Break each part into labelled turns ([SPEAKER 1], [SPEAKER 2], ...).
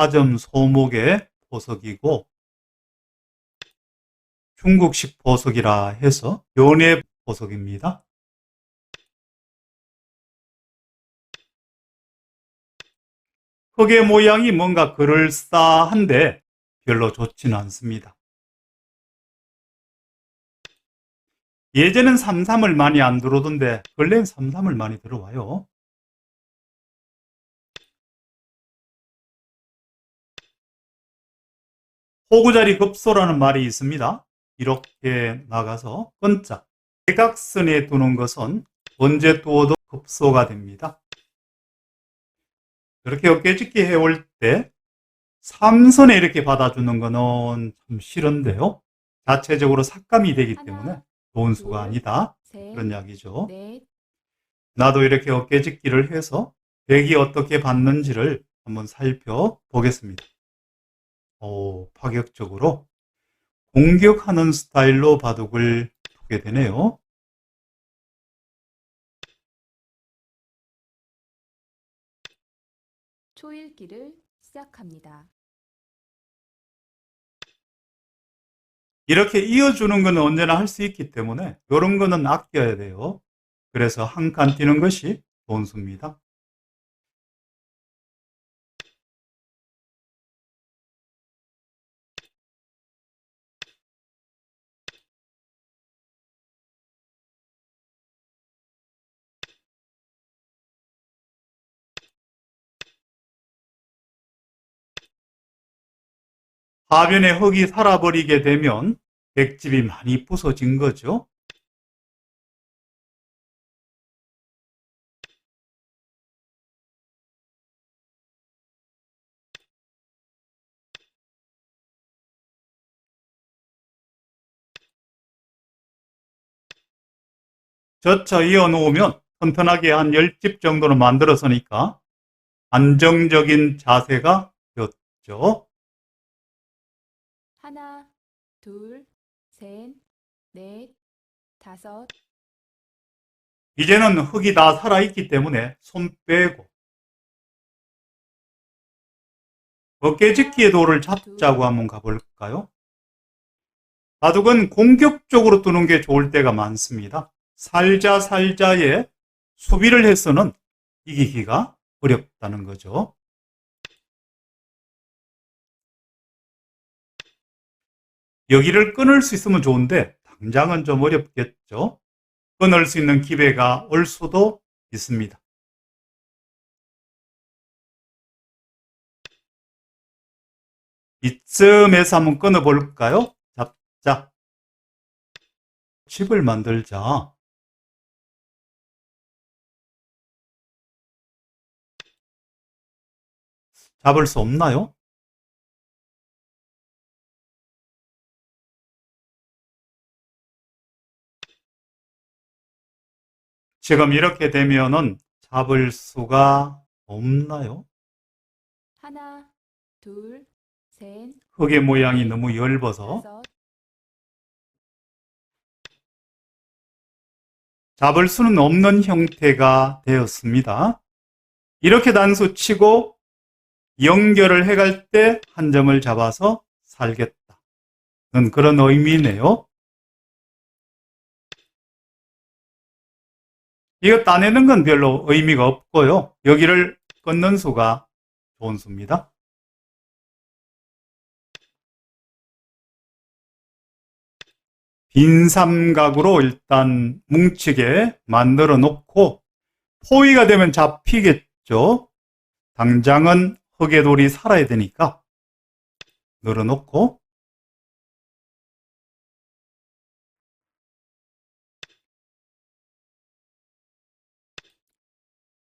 [SPEAKER 1] 사점 소목의 보석이고 중국식 보석이라 해서 연의 보석입니다. 흙의 모양이 뭔가 그럴싸한데 별로 좋지는 않습니다. 예전엔 삼삼을 많이 안 들어오던데 근래엔 삼삼을 많이 들어와요. 호구자리 급소라는 말이 있습니다. 이렇게 나가서 건자 대각선에 두는 것은 언제 두어도 급소가 됩니다. 이렇게 어깨짓기 해올 때 삼선에 이렇게 받아주는 거는 참 싫은데요. 자체적으로 삭감이 되기 때문에 좋은 수가
[SPEAKER 2] 둘,
[SPEAKER 1] 아니다.
[SPEAKER 2] 셋,
[SPEAKER 1] 그런 이야기죠.
[SPEAKER 2] 넷,
[SPEAKER 1] 나도 이렇게 어깨짓기를 해서 백이 어떻게 받는지를 한번 살펴보겠습니다. 오, 파격적으로 공격하는 스타일로 바둑을 두게 되네요.
[SPEAKER 2] 초읽기를 시작합니다.
[SPEAKER 1] 이렇게 이어주는 건 언제나 할 수 있기 때문에 이런 거는 아껴야 돼요. 그래서 한 칸 뛰는 것이 좋은 수입니다. 하변에 흙이 살아버리게 되면 백집이 많이 부서진 거죠. 젖혀 이어 놓으면 튼튼하게 한 10집 정도는 만들었으니까 안정적인 자세가 되었죠.
[SPEAKER 2] 하나, 둘, 셋, 넷, 다섯,
[SPEAKER 1] 이제는 흙이 다 살아있기 때문에 손 빼고 어깨짓기의 도를 잡자고 한번 가볼까요? 바둑은 공격적으로 두는 게 좋을 때가 많습니다. 살자 살자에 수비를 해서는 이기기가 어렵다는 거죠. 여기를 끊을 수 있으면 좋은데 당장은 좀 어렵겠죠. 끊을 수 있는 기회가 올 수도 있습니다. 이쯤에서 한번 끊어볼까요? 잡자. 집을 만들자. 잡을 수 없나요? 지금 이렇게 되면은 잡을 수가 없나요?
[SPEAKER 2] 하나, 둘, 셋,
[SPEAKER 1] 흙의 모양이 너무
[SPEAKER 2] 다섯,
[SPEAKER 1] 잡을 수는 없는 형태가 되었습니다. 이렇게 단수 치고 연결을 해갈 때 한 점을 잡아서 살겠다는 그런 의미네요. 이거 따내는 건 별로 의미가 없고요. 여기를 끊는 수가 좋은 수입니다. 빈 삼각으로 일단 뭉치게 만들어 놓고 포위가 되면 잡히겠죠. 당장은 흙의 돌이 살아야 되니까 늘어 놓고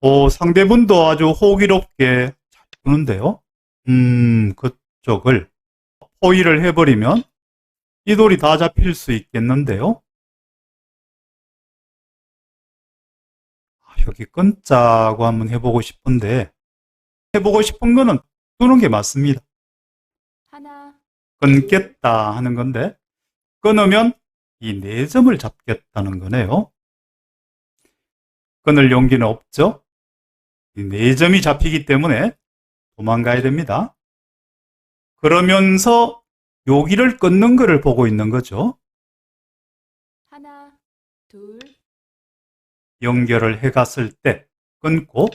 [SPEAKER 1] 오, 상대분도 아주 호기롭게 잘 푸는데요. 음, 그쪽을 포위를 해버리면 이 돌이 다 잡힐 수 있겠는데요. 아, 여기 끊자고 한번 해보고 싶은데 해보고 싶은 거는 두는 게 맞습니다.
[SPEAKER 2] 하나,
[SPEAKER 1] 끊겠다 하는 건데 끊으면 이 네 점을 잡겠다는 거네요. 끊을 용기는 없죠. 이네 점이 잡히기 때문에 도망가야 됩니다. 그러면서 여기를 끊는 거를 보고 있는 거죠.
[SPEAKER 2] 하나, 둘,
[SPEAKER 1] 연결을 해 갔을 때 끊고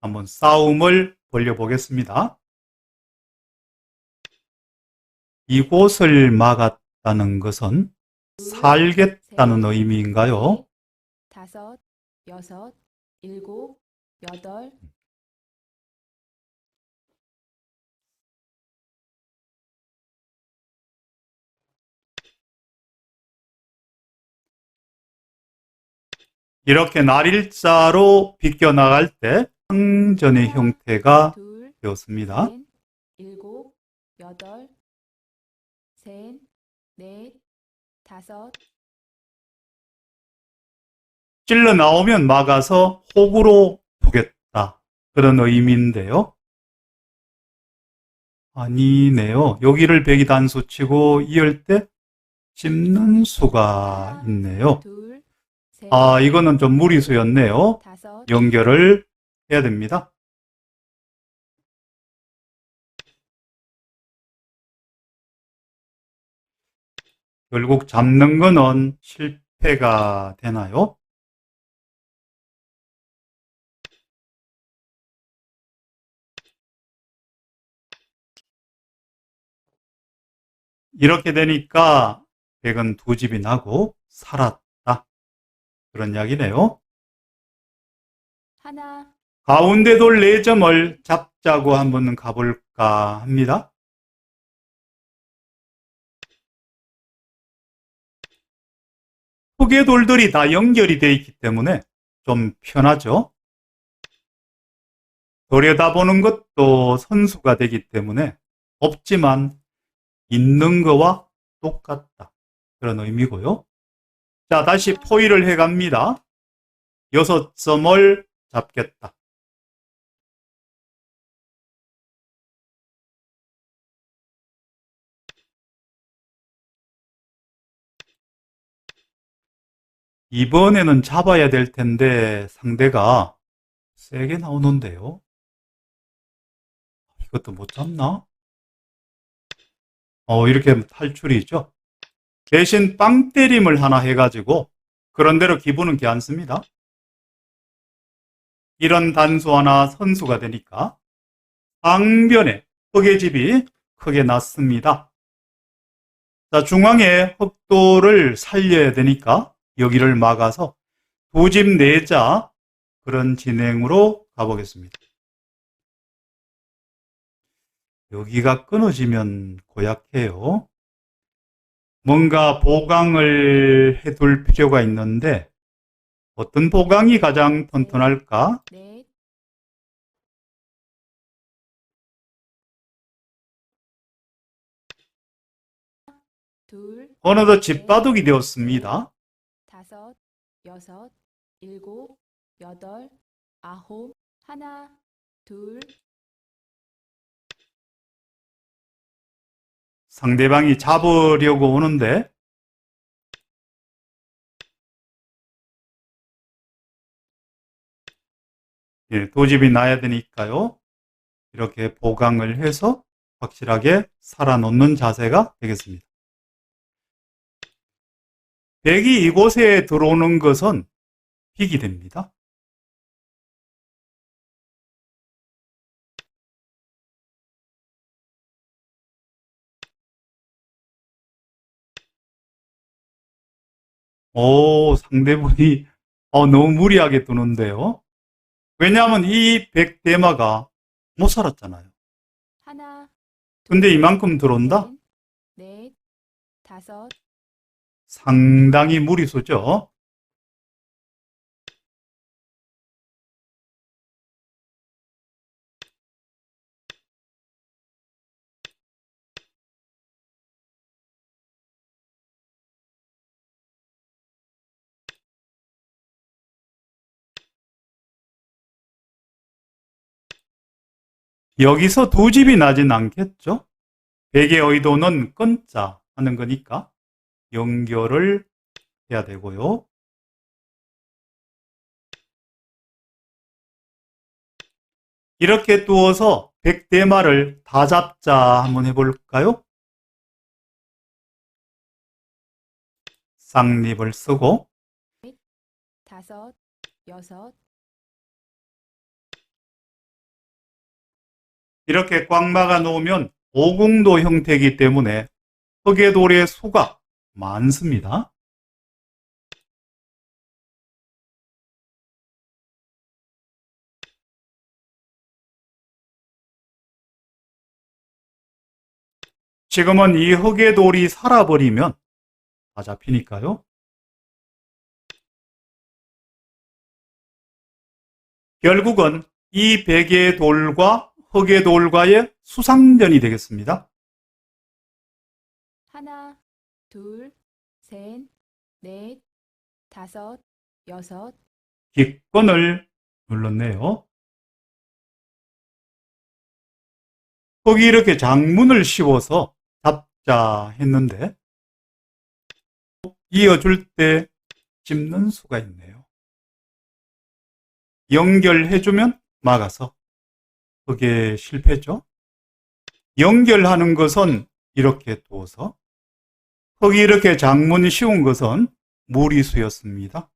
[SPEAKER 1] 한번 싸움을 벌려보겠습니다. 이곳을 막았다는 것은 살겠다는 의미인가요?
[SPEAKER 2] 다섯, 여섯, 일곱, 여덟,
[SPEAKER 1] 이렇게 날일자로 비껴나갈 때 상전의 형태가
[SPEAKER 2] 둘,
[SPEAKER 1] 되었습니다.
[SPEAKER 2] 셋, 일곱, 여덟, 셋, 넷, 다섯,
[SPEAKER 1] 찔러 나오면 막아서 혹으로 두겠다. 그런 의미인데요. 아니네요. 여기를 백이 단수 치고 이을 때 찝는 수가 있네요. 아, 이거는 좀 무리수였네요. 연결을 해야 됩니다. 결국 잡는 거는 실패가 되나요? 이렇게 되니까 백은 두 집이 나고 살았다. 그런 이야기네요.
[SPEAKER 2] 하나,
[SPEAKER 1] 가운데 돌 4점을 잡자고 한번 가볼까 합니다. 흑의 돌들이 다 연결이 되어 있기 때문에 좀 편하죠. 들여다보는 것도 선수가 되기 때문에 없지만 있는 거와 똑같다. 그런 의미고요. 자, 다시 포위를 해갑니다. 여섯 점을 잡겠다. 이번에는 잡아야 될 텐데 상대가 세게 나오는데요. 이것도 못 잡나? 어, 이렇게 탈출이죠. 대신 빵 때림을 하나 해가지고 그런대로 기분은 괜찮습니다. 이런 단수 하나 선수가 되니까 방변에 흑의 집이 크게 났습니다. 자, 중앙에 흑도를 살려야 되니까 여기를 막아서 두 집 내자 그런 진행으로 가보겠습니다. 여기가 끊어지면 고약해요. 뭔가 보강을 해둘 필요가 있는데 어떤 보강이 가장 튼튼할까?
[SPEAKER 2] 넷, 둘,
[SPEAKER 1] 어느덧 집바둑이 되었습니다.
[SPEAKER 2] 다섯, 여섯, 일곱, 여덟, 아홉, 하나, 둘,
[SPEAKER 1] 상대방이 잡으려고 오는데 예, 도집이 나야 되니까요. 이렇게 보강을 해서 확실하게 살아놓는 자세가 되겠습니다. 백이 이곳에 들어오는 것은 픽이 됩니다. 오, 상대분이 어, 너무 무리하게 두는데요. 왜냐하면 이 백대마가 못 살았잖아요.
[SPEAKER 2] 하나,
[SPEAKER 1] 근데
[SPEAKER 2] 둘,
[SPEAKER 1] 이만큼 들어온다?
[SPEAKER 2] 셋, 넷, 다섯,
[SPEAKER 1] 상당히 무리수죠. 여기서 두 집이 나진 않겠죠? 백의 의도는 끊자 하는 거니까 연결을 해야 되고요. 이렇게 두어서 백대마를 다 잡자 한번 해볼까요? 쌍립을 쓰고
[SPEAKER 2] 다섯, 여섯,
[SPEAKER 1] 이렇게 꽉 막아 놓으면 오궁도 형태이기 때문에 흑의돌의 수가 많습니다. 지금은 이 흑의돌이 살아버리면 다 잡히니까요. 결국은 이 백의 돌과 흑의 돌과의 수상전이 되겠습니다.
[SPEAKER 2] 하나, 둘, 셋, 넷, 다섯, 여섯,
[SPEAKER 1] 기권을 눌렀네요. 거기 이렇게 장문을 씌워서 잡자 했는데 이어줄 때 짚는 수가 있네요. 연결해주면 막아서 그게 실패죠. 연결하는 것은 이렇게 두어서 거기 이렇게 장문 씌운 것은 무리수였습니다.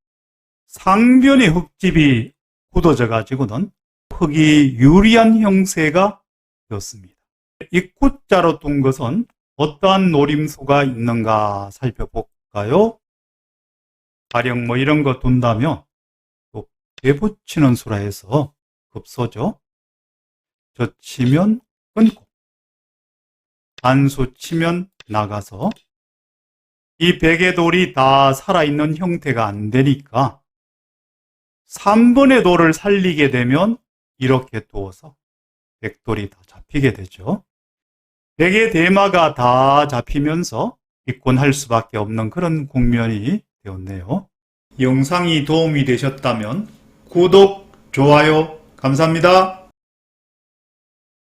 [SPEAKER 1] 상변의 흙집이 굳어져 가지고는 흙이 유리한 형세가 되었습니다. 입구자로 둔 것은 어떠한 노림수가 있는가 살펴볼까요? 가령 뭐 이런 거 둔다면 또 배붙이는 수라 해서 급소죠. 저 치면 끊고 단수 치면 나가서 이 백의 돌이 다 살아있는 형태가 안 되니까 3번의 돌을 살리게 되면 이렇게 두어서 백돌이 다 잡히게 되죠. 백의 대마가 다 잡히면서 입곤할 수밖에 없는 그런 국면이 되었네요. 영상이 도움이 되셨다면 구독, 좋아요, 감사합니다.